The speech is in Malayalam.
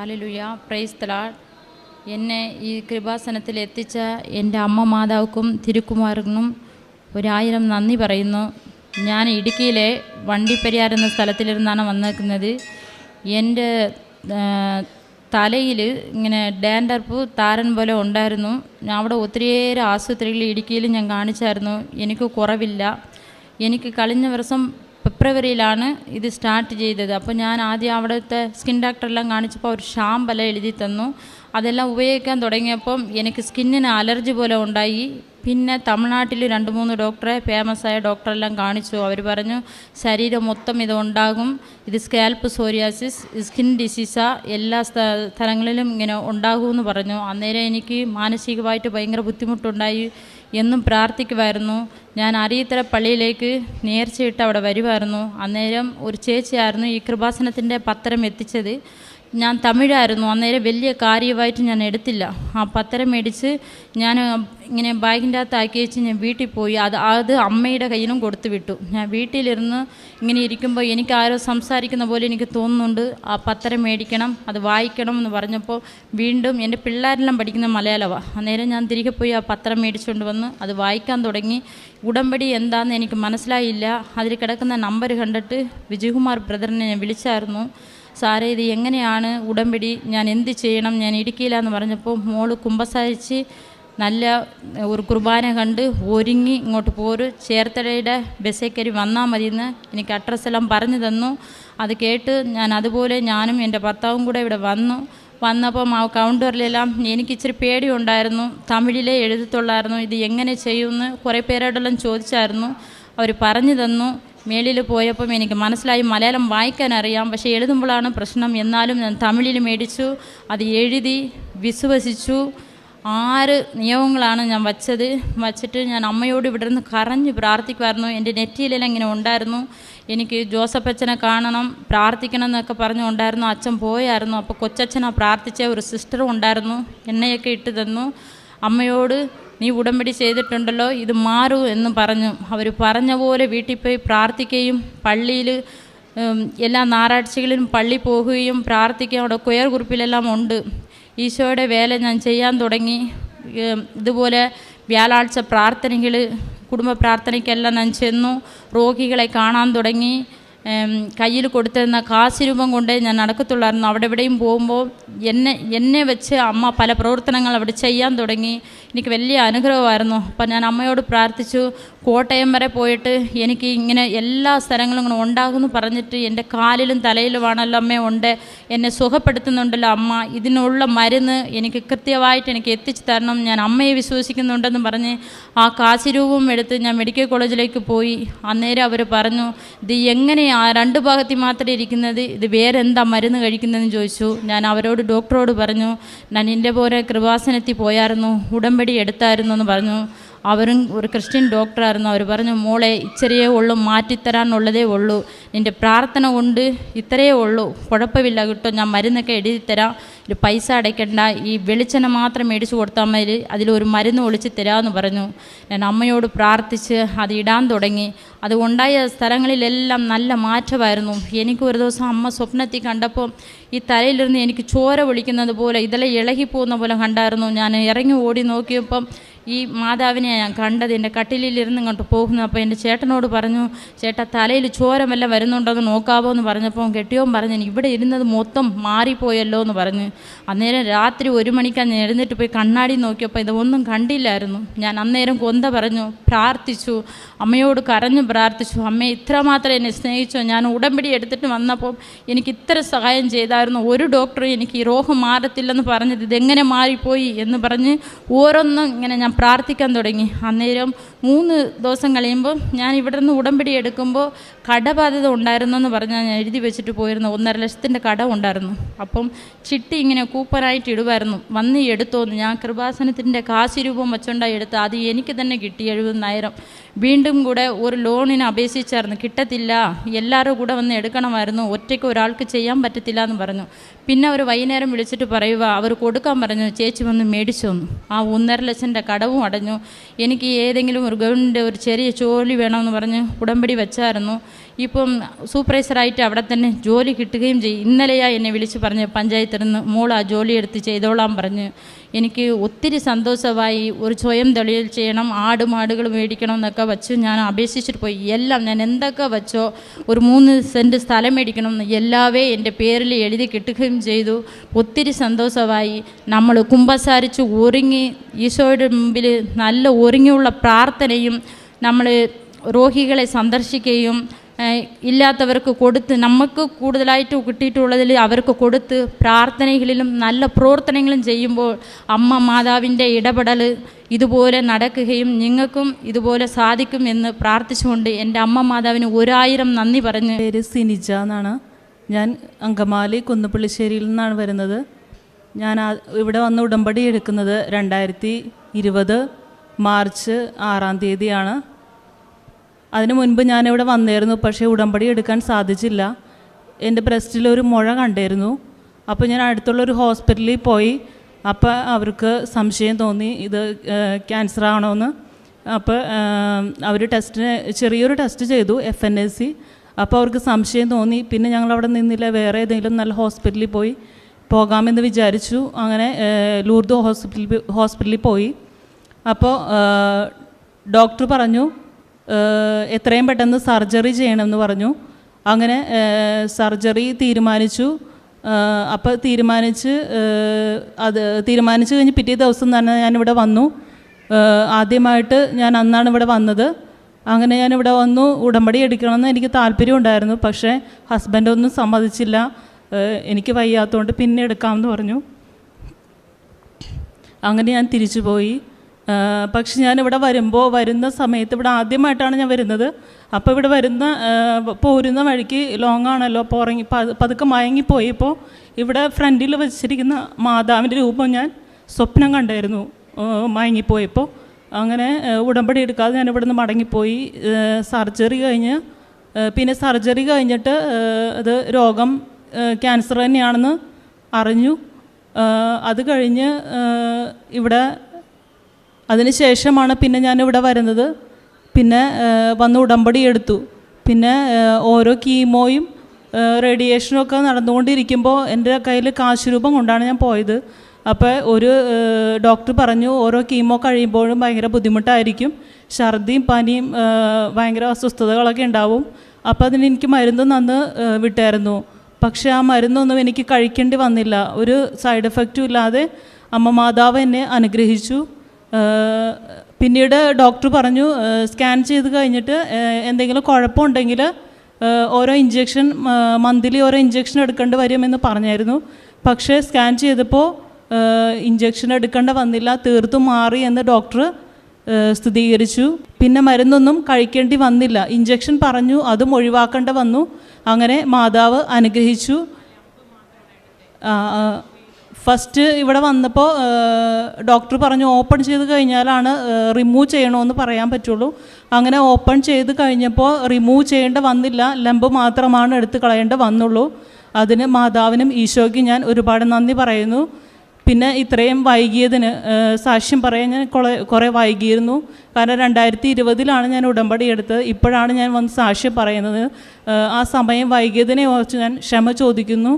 ഹാലലുയ പ്രൈസ് തലാൾ എന്നെ ഈ കൃപാസനത്തിൽ എത്തിച്ച എന്റെ അമ്മ മാതാവുക്കും തിരുക്കുമാറിനും ഒരായിരം നന്ദി പറയുന്നു. ഞാൻ ഇടുക്കിയിലെ വണ്ടിപ്പെരിയാർ എന്ന സ്ഥലത്തിലിരുന്നാണ് വന്നേക്കുന്നത്. എന്റെ തലയിൽ ഇങ്ങനെ ഡാൻഡർപ്പ് താരൻ പോലെ ഉണ്ടായിരുന്നു. ഞാൻ അവിടെ ഒത്തിരിയേറെ ആശുപത്രികൾ ഇടുക്കിയിൽ ഞാൻ കാണിച്ചായിരുന്നു. എനിക്ക് കുറവില്ല. എനിക്ക് കഴിഞ്ഞ വർഷം ഫെബ്രുവരിയിലാണ് ഇത് സ്റ്റാർട്ട് ചെയ്തത്. അപ്പോൾ ഞാൻ ആദ്യം അവിടുത്തെ സ്കിൻ ഡോക്ടറെല്ലാം കാണിച്ചപ്പോൾ ഒരു ഷാമ്പെല്ലാം എഴുതി തന്നു. അതെല്ലാം ഉപയോഗിക്കാൻ തുടങ്ങിയപ്പം എനിക്ക് സ്കിന്നിന് അലർജി പോലെ ഉണ്ടായി. പിന്നെ തമിഴ്നാട്ടിൽ രണ്ട് മൂന്ന് ഡോക്ടറെ ഫേമസ് ആയ ഡോക്ടറെല്ലാം കാണിച്ചു. അവർ പറഞ്ഞു ശരീരം മൊത്തം ഇത് ഉണ്ടാകും ഇത് സ്കാൽപ്പ് സോറിയാസിസ് സ്കിൻ ഡിസീസാ. എല്ലാ സ്ഥ- സ്ഥലങ്ങളിലും ഇങ്ങനെ ഉണ്ടാകുമെന്ന് പറഞ്ഞു. അന്നേരം എനിക്ക് മാനസികമായിട്ട് ഭയങ്കര ബുദ്ധിമുട്ടുണ്ടായി എന്നും പ്രാർത്ഥിക്കുമായിരുന്നു ഞാൻ അറിയത്തര പള്ളിയിലേക്ക് നേർച്ചയിട്ട് അവിടെ വരുമായിരുന്നു അന്നേരം ഒരു ചേച്ചിയായിരുന്നു ഈ കൃപാസനത്തിന്റെ പത്രം എത്തിച്ചത്. ഞാൻ തമിഴായിരുന്നു. അന്നേരം വലിയ കാര്യമായിട്ട് ഞാൻ എടുത്തില്ല. ആ പത്രം മേടിച്ച് ഞാൻ ഇങ്ങനെ ബാഗിന്റെ അകത്ത് ആക്കി വെച്ച് ഞാൻ വീട്ടിൽ പോയി. അത് അത് അമ്മയുടെ കയ്യിലും കൊടുത്തു വിട്ടു. ഞാൻ വീട്ടിലിരുന്ന് ഇങ്ങനെ ഇരിക്കുമ്പോൾ എനിക്ക് ആരോ സംസാരിക്കുന്ന പോലെ എനിക്ക് തോന്നുന്നുണ്ട്. ആ പത്രം മേടിക്കണം അത് വായിക്കണം എന്ന് പറഞ്ഞപ്പോൾ വീണ്ടും എന്റെ പിള്ളേരെല്ലാം പഠിക്കുന്ന മലയാളമാണ് അന്നേരം ഞാൻ തിരികെ പോയി ആ പത്രം മേടിച്ചുകൊണ്ട് വന്ന് അത് വായിക്കാൻ തുടങ്ങി. ഉടമ്പടി എന്താണെന്ന് എനിക്ക് മനസ്സിലായില്ല. അതിൽ കിടക്കുന്ന നമ്പർ കണ്ടിട്ട് വിജയകുമാർ ബ്രദറിനെ ഞാൻ വിളിച്ചായിരുന്നു. സാറേ ഇത് എങ്ങനെയാണ്? ഉടമ്പടി ഞാൻ എന്ത് ചെയ്യണം? ഞാൻ ഇടുക്കിയിലാന്ന് പറഞ്ഞപ്പോൾ മോൾ കുമ്പസാരിച്ച് നല്ല ഒരു കുർബാന കണ്ട് ഒരുങ്ങി ഇങ്ങോട്ട് പോര് ചേർത്തലയുടെ ബസ്സിൽ കയറി വന്നാൽ മതിയെന്ന് എനിക്ക് അഡ്രസ്സ് എല്ലാം പറഞ്ഞു തന്നു. അത് കേട്ട് ഞാൻ അതുപോലെ ഞാനും എന്റെ ഭർത്താവും കൂടെ ഇവിടെ വന്നു. വന്നപ്പം ആ കൗണ്ടറിലെല്ലാം എനിക്ക് ഇച്ചിരി പേടിയുണ്ടായിരുന്നു. തമിഴിലേ എഴുതത്തുള്ളായിരുന്നു. ഇത് എങ്ങനെ ചെയ്യുമെന്ന് കുറേ പേരോടെല്ലാം ചോദിച്ചായിരുന്നു. അവർ പറഞ്ഞു തന്നു. മേളിൽ പോയപ്പം എനിക്ക് മനസ്സിലായി മലയാളം വായിക്കാൻ അറിയാം. പക്ഷേ എഴുതുമ്പോഴാണ് പ്രശ്നം. എന്നാലും ഞാൻ തമിഴിൽ മേടിച്ചു. അത് എഴുതി വിശ്വസിച്ചു. ആറ് നിയമങ്ങളാണ് ഞാൻ വച്ചത്. വച്ചിട്ട് ഞാൻ അമ്മയോട് ഇവിടെ നിന്ന് കരഞ്ഞ് പ്രാർത്ഥിക്കുമായിരുന്നു. എന്റെ നെറ്റിയിലെല്ലാം ഇങ്ങനെ ഉണ്ടായിരുന്നു. എനിക്ക് ജോസഫ് അച്ഛനെ കാണണം പ്രാർത്ഥിക്കണം എന്നൊക്കെ പറഞ്ഞുണ്ടായിരുന്നു അച്ഛൻ പോയായിരുന്നു. അപ്പോൾ കൊച്ചച്ഛനാ പ്രാർത്ഥിച്ച ഒരു സിസ്റ്ററും ഉണ്ടായിരുന്നു. എണ്ണയൊക്കെ ഇട്ട് തന്നു. അമ്മയോട് നീ ഉടമ്പടി ചെയ്തിട്ടുണ്ടല്ലോ ഇത് മാറൂ എന്ന് പറഞ്ഞു. അവർ പറഞ്ഞ പോലെ വീട്ടിൽ പോയി പ്രാർത്ഥിക്കുകയും പള്ളിയിൽ എല്ലാ ഞായറാഴ്ചകളിലും പള്ളി പോകുകയും പ്രാർത്ഥിക്കുകയും അവിടെ കൊയർ ഗ്രൂപ്പിലെല്ലാം ഉണ്ട്. ഈശോയുടെ വേല ഞാൻ ചെയ്യാൻ തുടങ്ങി. ഇതുപോലെ വ്യാഴാഴ്ച പ്രാർത്ഥനകൾ കുടുംബ പ്രാർത്ഥനയ്ക്കെല്ലാം ഞാൻ ചെന്നു. രോഗികളെ കാണാൻ തുടങ്ങി. കയ്യിൽ കൊടുത്തിരുന്ന കാശ് രൂപം കൊണ്ടേ ഞാൻ നടക്കത്തുള്ളായിരുന്നു. അവിടെ എവിടെയും പോകുമ്പോൾ എന്നെ എന്നെ വെച്ച് അമ്മ പല പ്രവർത്തനങ്ങൾ അവിടെ ചെയ്യാൻ തുടങ്ങി. എനിക്ക് വലിയ അനുഗ്രഹമായിരുന്നു. അപ്പം ഞാൻ അമ്മയോട് പ്രാർത്ഥിച്ചു കോട്ടയം വരെ പോയിട്ട് എനിക്ക് ഇങ്ങനെ എല്ലാ സ്ഥലങ്ങളും ഇങ്ങനെ ഉണ്ടാകുമെന്ന് പറഞ്ഞിട്ട് എന്റെ കാലിലും തലയിലുമാണല്ലോ അമ്മ ഉണ്ട്. എന്നെ സുഖപ്പെടുത്തുന്നുണ്ടല്ലോ അമ്മ. ഇതിനുള്ള മരുന്ന് എനിക്ക് കൃത്യമായിട്ട് എനിക്ക് എത്തിച്ചു തരണം. ഞാൻ അമ്മയെ വിശ്വസിക്കുന്നുണ്ടെന്ന് പറഞ്ഞ് ആ കാശിരൂപം എടുത്ത് ഞാൻ മെഡിക്കൽ കോളേജിലേക്ക് പോയി. അന്നേരം അവർ പറഞ്ഞു ഇത് എങ്ങനെയാ രണ്ട് ഭാഗത്തിൽ മാത്രമേ ഇരിക്കുന്നത്. ഇത് വേറെ എന്താ മരുന്ന് കഴിക്കുന്നതെന്ന് ചോദിച്ചു. ഞാൻ അവരോട് ഡോക്ടറോട് പറഞ്ഞു ഞാൻ എന്റെ പോലെ കൃപാസനത്തിൽ പോയായിരുന്നു ഉടമ്പടി എടുത്തായിരുന്നു എന്ന് പറഞ്ഞു. അവരും ഒരു ക്രിസ്ത്യൻ ഡോക്ടറായിരുന്നു. അവർ പറഞ്ഞു മോളെ ഇച്ചിരിയേ ഉള്ളൂ മാറ്റിത്തരാനുള്ളതേ ഉള്ളൂ. നിന്റെ പ്രാർത്ഥന കൊണ്ട് ഇത്രയേ ഉള്ളൂ. കുഴപ്പമില്ല കിട്ടും ഞാൻ മരുന്നൊക്കെ എഴുതി തരാം ഒരു പൈസ അടയ്ക്കണ്ട. ഈ വെളിച്ചെണ്ണ മാത്രം മേടിച്ചു കൊടുത്താൽ മതി. അതിലൊരു മരുന്ന് ഒളിച്ച് തരാമെന്ന് പറഞ്ഞു. ഞാൻ അമ്മയോട് പ്രാർത്ഥിച്ച് അത് ഇടാൻ തുടങ്ങി. അത് ഉണ്ടായ സ്ഥലങ്ങളിലെല്ലാം നല്ല മാറ്റമായിരുന്നു. എനിക്ക് ഒരു ദിവസം അമ്മ സ്വപ്നത്തിൽ കണ്ടപ്പോൾ ഈ തലയിലിരുന്ന് എനിക്ക് ചോര ഒളിക്കുന്നത് പോലെ ഇതെല്ലാം ഇളകിപ്പോകുന്ന പോലെ കണ്ടായിരുന്നു. ഞാൻ ഇറങ്ങി ഓടി നോക്കിയപ്പം ഈ മാതാവിനെ ഞാൻ കണ്ടത് എന്റെ കട്ടിലിരുന്ന് ഇങ്ങോട്ട് പോകുന്നു. അപ്പോൾ എന്റെ ചേട്ടനോട് പറഞ്ഞു ചേട്ടാ തലയിൽ ചോരമല്ല വരുന്നുണ്ടോയെന്ന് നോക്കാവോ എന്ന് പറഞ്ഞപ്പോൾ കെട്ടിയോൻ പറഞ്ഞു "എനിക്ക് ഇവിടെ ഇരുന്നത് മൊത്തം മാറിപ്പോയല്ലോ എന്ന് പറഞ്ഞ്. അന്നേരം രാത്രി ഒരു മണിക്കാണ് ഞാൻ എഴുന്നേറ്റ് പോയി കണ്ണാടി നോക്കിയപ്പോൾ ഇതൊന്നും കണ്ടില്ലായിരുന്നു. ഞാൻ അന്നേരം കൊന്ത പറഞ്ഞു പ്രാർത്ഥിച്ചു അമ്മയോട് കരഞ്ഞു പ്രാർത്ഥിച്ചു. അമ്മയെ ഇത്രമാത്രം എന്നെ സ്നേഹിച്ചോ? ഞാൻ ഉടമ്പടി എടുത്തിട്ട് വന്നപ്പോൾ എനിക്ക് ഇത്ര സഹായം ചെയ്തായിരുന്നു. ഒരു ഡോക്ടറും എനിക്ക് ഈ രോഗം മാറത്തില്ലെന്ന് പറഞ്ഞത് ഇതെങ്ങനെ മാറിപ്പോയി? എന്ന് പറഞ്ഞ് ഓരോന്നും ഇങ്ങനെ ഞാൻ പ്രാർത്ഥിക്കാൻ തുടങ്ങി. അന്നേരം മൂന്ന് ദിവസം കഴിയുമ്പോൾ ഞാൻ ഇവിടെ നിന്ന് ഉടമ്പടി എടുക്കുമ്പോൾ കടബാധ്യത ഉണ്ടായിരുന്നെന്ന് പറഞ്ഞാൽ ഞാൻ എഴുതി വെച്ചിട്ട് പോയിരുന്നു. ഒന്നര ലക്ഷത്തിന്റെ കട ഉണ്ടായിരുന്നു. അപ്പം ചിട്ടി ഇങ്ങനെ കൂപ്പനായിട്ട് ഇടുമായിരുന്നു വന്ന് എടുത്തോന്ന് ഞാൻ കൃപാസനത്തിന്റെ കാശ് രൂപം വെച്ചോണ്ടായി എടുത്ത്. അത് എനിക്ക് തന്നെ കിട്ടി എഴുപതിനായിരം. വീണ്ടും കൂടെ ഒരു ലോണിന് അപേക്ഷിച്ചായിരുന്നു. കിട്ടത്തില്ല. എല്ലാവരും കൂടെ വന്ന് എടുക്കണമായിരുന്നു. ഒറ്റയ്ക്ക് ഒരാൾക്ക് ചെയ്യാൻ പറ്റത്തില്ല എന്ന് പറഞ്ഞു. പിന്നെ അവർ വൈകുന്നേരം വിളിച്ചിട്ട് പറയുക അവർ കൊടുക്കാൻ പറഞ്ഞു. ചേച്ചി വന്ന് മേടിച്ചു വന്നു ആ ഒന്നര ലക്ഷന്റെ കടവും അടഞ്ഞു. എനിക്ക് ഏതെങ്കിലും ഒരു ഗവൺമെന്റ് ഒരു ചെറിയ ജോലി വേണമെന്ന് പറഞ്ഞ് ഉടമ്പടി വെച്ചായിരുന്നു. ഇപ്പം സൂപ്പർവൈസറായിട്ട് അവിടെ തന്നെ ജോലി കിട്ടുകയും ചെയ്യും. ഇന്നലെയാണ് എന്നെ വിളിച്ച് പറഞ്ഞ് പഞ്ചായത്തിൽ നിന്ന് മോൾ ആ ജോലി എടുത്ത് ചെയ്തോളാം പറഞ്ഞ് എനിക്ക് ഒത്തിരി സന്തോഷമായി ഒരു സ്വയം തെളിയിൽ ചെയ്യണം ആട് മാടുകൾ മേടിക്കണം എന്നൊക്കെ വെച്ച് ഞാൻ അപേക്ഷിച്ചിട്ട് പോയി. എല്ലാം ഞാൻ എന്തൊക്കെ വച്ചോ ഒരു മൂന്ന് സെന്റ് സ്ഥലം മേടിക്കണം എന്ന് എല്ലാവേ എന്റെ പേരിൽ എഴുതി കിട്ടുകയും ചെയ്തു. ഒത്തിരി സന്തോഷമായി. നമ്മൾ കുമ്പസാരിച്ച് ഒരുങ്ങി ഈശോയുടെ മുമ്പിൽ നല്ല ഒരുങ്ങിയുള്ള പ്രാർത്ഥനയും നമ്മൾ രോഗികളെ സന്ദർശിക്കുകയും ഇല്ലാത്തവർക്ക് കൊടുത്ത് നമുക്ക് കൂടുതലായിട്ട് കിട്ടിയിട്ടുള്ളതിൽ അവർക്ക് കൊടുത്ത് പ്രാർത്ഥനകളിലും നല്ല പ്രവർത്തനങ്ങളും ചെയ്യുമ്പോൾ അമ്മ മാതാവിന്റെ ഇടപെടൽ ഇതുപോലെ നടക്കുകയും നിങ്ങൾക്കും ഇതുപോലെ സാധിക്കും എന്ന് പ്രാർത്ഥിച്ചുകൊണ്ട് എന്റെ അമ്മ മാതാവിന് ഒരായിരം നന്ദി പറഞ്ഞു പേര് സിനിജ എന്നാണ്. ഞാൻ അങ്കമാലി കുന്നപ്പള്ളിശ്ശേരിയിൽ നിന്നാണ് വരുന്നത്. ഞാൻ ഇവിടെ വന്ന് ഉടമ്പടി എടുക്കുന്നത് രണ്ടായിരത്തി ഇരുപത് മാർച്ച് ആറാം തീയതിയാണ്. അതിനു മുൻപ് ഞാനിവിടെ വന്നിരുന്നു പക്ഷേ ഉടമ്പടി എടുക്കാൻ സാധിച്ചില്ല. എന്റെ ബ്രസ്റ്റിൽ ഒരു മുഴ കണ്ടായിരുന്നു അപ്പോൾ ഞാൻ അടുത്തുള്ള ഒരു ഹോസ്പിറ്റലിൽ പോയി. അപ്പോൾ അവർക്ക് സംശയം തോന്നി ഇത് ക്യാൻസർ എന്ന് അപ്പോൾ അവർ ടെസ്റ്റിന് ചെറിയൊരു ടെസ്റ്റ് ചെയ്തു എഫ് എൻ എ സി. അപ്പോൾ അവർക്ക് സംശയം തോന്നി. പിന്നെ ഞങ്ങൾ അവിടെ നിന്നില്ല വേറെ ഏതെങ്കിലും നല്ല ഹോസ്പിറ്റലിൽ പോയി പോകാമെന്ന് വിചാരിച്ചു. അങ്ങനെ ലൂർദ് ഹോസ്പിറ്റലിൽ ഹോസ്പിറ്റലിൽ പോയി. അപ്പോൾ ഡോക്ടർ പറഞ്ഞു എത്രയും പെട്ടെന്ന് സർജറി ചെയ്യണമെന്ന് പറഞ്ഞു. അങ്ങനെ സർജറി തീരുമാനിച്ചു. അപ്പോൾ തീരുമാനിച്ച് അത് തീരുമാനിച്ച് കഴിഞ്ഞ് പിറ്റേ ദിവസം തന്നെ ഞാനിവിടെ വന്നു. ആദ്യമായിട്ട് ഞാൻ അന്നാണ് ഇവിടെ വന്നത്. അങ്ങനെ ഞാൻ ഇവിടെ വന്നു. ഉടമ്പടി എടുക്കണമെന്ന് എനിക്ക് താല്പര്യം ഉണ്ടായിരുന്നു. പക്ഷേ ഹസ്ബൻഡൊന്നും സമ്മതിച്ചില്ല. എനിക്ക് വയ്യാത്തതുകൊണ്ട് പിന്നെ എടുക്കാമെന്ന് പറഞ്ഞു. അങ്ങനെ ഞാൻ തിരിച്ചു പോയി. പക്ഷെ ഞാൻ ഇവിടെ വരുമ്പോൾ വരുന്ന സമയത്ത് ഇവിടെ ആദ്യമായിട്ടാണ് ഞാൻ വരുന്നത്. അപ്പോൾ ഇവിടെ വരുന്ന പോരുന്ന വഴിക്ക് ലോങ് ആണല്ലോ. അപ്പോൾ ഉറങ്ങി പതുക്കെ മയങ്ങിപ്പോയപ്പോൾ ഇവിടെ ഫ്രണ്ടിൽ വെച്ചിരിക്കുന്ന മാതാവിന്റെ രൂപം ഞാൻ സ്വപ്നം കണ്ടായിരുന്നു. മയങ്ങിപ്പോയപ്പോൾ അങ്ങനെ ഉടമ്പടി എടുക്കാതെ ഞാൻ ഇവിടെ നിന്ന് മടങ്ങിപ്പോയി സർജറി കഴിഞ്ഞ് പിന്നെ സർജറി കഴിഞ്ഞിട്ട് അത് രോഗം ക്യാൻസർ തന്നെയാണെന്ന് അറിഞ്ഞു. അത് കഴിഞ്ഞ് ഇവിടെ അതിന് ശേഷമാണ് പിന്നെ ഞാൻ ഇവിടെ വരുന്നത്. പിന്നെ വന്ന് ഉടമ്പടി എടുത്തു. പിന്നെ ഓരോ കീമോയും റേഡിയേഷനും ഒക്കെ നടന്നുകൊണ്ടിരിക്കുമ്പോൾ എന്റെ കയ്യിൽ കാശ് രൂപം കൊണ്ടാണ് ഞാൻ പോയത്. അപ്പോൾ ഒരു ഡോക്ടർ പറഞ്ഞു ഓരോ കീമോ കഴിയുമ്പോഴും ഭയങ്കര ബുദ്ധിമുട്ടായിരിക്കും. ഛർദിയും പനിയും ഭയങ്കര അസ്വസ്ഥതകളൊക്കെ ഉണ്ടാവും. അപ്പോൾ അതിന് എനിക്ക് മരുന്ന് നന്ന് വിട്ടായിരുന്നു. പക്ഷേ ആ മരുന്നൊന്നും എനിക്ക് കഴിക്കേണ്ടി വന്നില്ല. ഒരു സൈഡ് എഫക്റ്റും ഇല്ലാതെ അമ്മ മാതാവ് എന്നെ അനുഗ്രഹിച്ചു. പിന്നീട് ഡോക്ടർ പറഞ്ഞു സ്കാൻ ചെയ്ത് കഴിഞ്ഞിട്ട് എന്തെങ്കിലും കുഴപ്പമുണ്ടെങ്കിൽ ഓരോ ഇഞ്ചെക്ഷൻ മന്ത്ലി ഓരോ ഇഞ്ചെക്ഷൻ എടുക്കേണ്ടി വരുമെന്ന് പറഞ്ഞായിരുന്നു. പക്ഷേ സ്കാൻ ചെയ്തപ്പോൾ ഇഞ്ചെക്ഷൻ എടുക്കേണ്ട വന്നില്ല തീർത്തും മാറി എന്ന് ഡോക്ടർ സ്ഥിരീകരിച്ചു. പിന്നെ മരുന്നൊന്നും കഴിക്കേണ്ടി വന്നില്ല. ഇഞ്ചെക്ഷൻ പറഞ്ഞു അതും ഒഴിവാക്കേണ്ട വന്നു. അങ്ങനെ മാതാവ് അനുഗ്രഹിച്ചു. ഫസ്റ്റ് ഇവിടെ വന്നപ്പോൾ ഡോക്ടർ പറഞ്ഞു ഓപ്പൺ ചെയ്ത് കഴിഞ്ഞാലാണ് റിമൂവ് ചെയ്യണമെന്ന് പറയാൻ പറ്റുള്ളൂ. അങ്ങനെ ഓപ്പൺ ചെയ്ത് കഴിഞ്ഞപ്പോൾ റിമൂവ് ചെയ്യേണ്ട വന്നില്ല. ലംബ് മാത്രമാണ് എടുത്ത് കളയേണ്ട വന്നുള്ളൂ. അതിന് മാതാവിനും ഈശോയ്ക്കും ഞാൻ ഒരുപാട് നന്ദി പറയുന്നു. പിന്നെ ഇത്രയും വൈകിയതിന് സാക്ഷ്യം പറയാൻ ഞാൻ കുറെ കുറേ വൈകിയിരുന്നു. കാരണം രണ്ടായിരത്തി ഇരുപതിലാണ് ഞാൻ ഉടമ്പടി എടുത്തത്. ഇപ്പോഴാണ് ഞാൻ വന്ന് സാക്ഷ്യം പറയുന്നത്. ആ സമയം വൈകിയതിനെ ഓർത്ത് ഞാൻ ക്ഷമ ചോദിക്കുന്നു.